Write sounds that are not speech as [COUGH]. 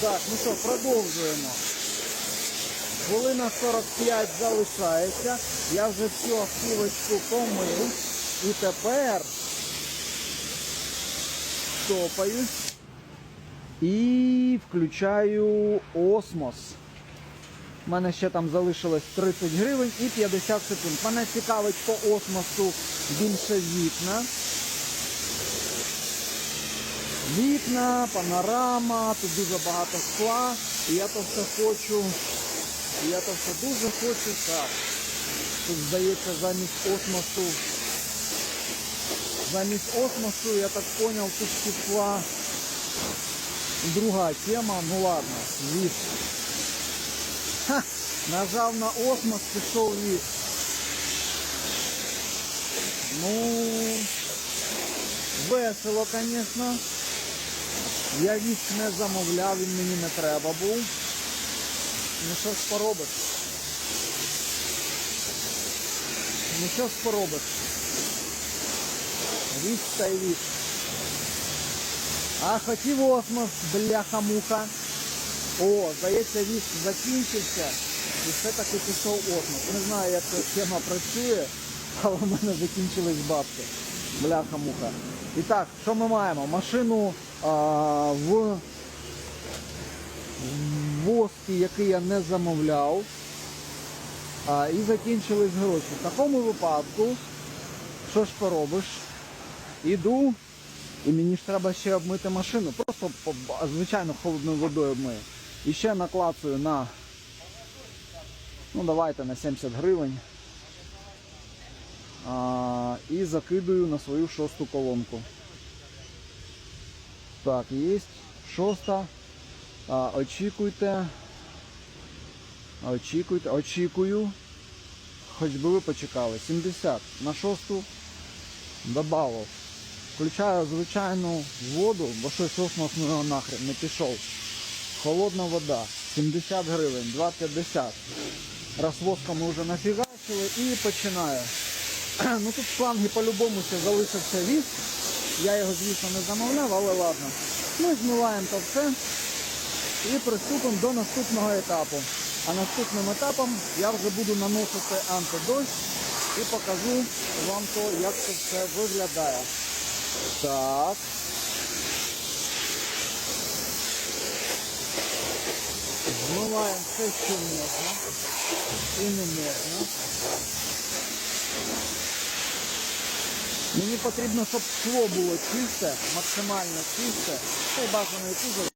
Так, ну що, продовжуємо. Хвилина 45 залишається. Я вже всю автівочку помив. І тепер стопаюсь і включаю осмос. У мене ще там залишилось 30 гривень і 50 секунд. Мене цікавить по осмосу більше вікна. Вікна, панорама, тут дуже багато скла. І я то все хочу. і Я то все дуже хочу так. Тут здається замість осмосу. Замість осмосу, я так зрозумів, тут пішла друга тема. Ну ладно, віз. Ха, нажав на осмос, пішов віз. Ну, весело, звісно. Я віск не замовляв, він мені не треба був. Ну що ж поробиш? Ну що ж поробиш? Віск та й віск. А хотів осмос, бляха-муха. О, здається, віск закінчився. І все-таки пішов осмос. Не знаю, як ця схема працює, але в мене закінчились бабки. Бляха-муха. І так, що ми маємо? Машину в воскі, який я не замовляв. І закінчились гроші. В такому випадку, що ж поробиш? Іду, і мені ж треба ще обмити машину. Просто звичайно холодною водою обмию. І ще наклацую на, ну давайте на 70 гривень. А, і закидую на свою шосту колонку. Так, є. Шоста. А, очікуйте. Очікуйте, очікую. Хоч би ви почекали. 70 на шосту добавив. Включаю звичайну воду, бо щось осмос нахрен не пішов. Холодна вода. 70 гривень, 2,50. Розвозка ми вже нафігачили і починаю. [CLEARS THROAT] Ну тут шланги по-любому ще залишився віз. Я його, звісно, не замовляв, але ладно. Ми змиваємо то все і приступимо до наступного етапу. А наступним етапом я вже буду наносити антидощ і покажу вам то, як це все виглядає. Так. Змиваємо все, що можна і не можна. Мені потрібно, щоб скло було чисте, максимально чисте. Це бажано і кузов.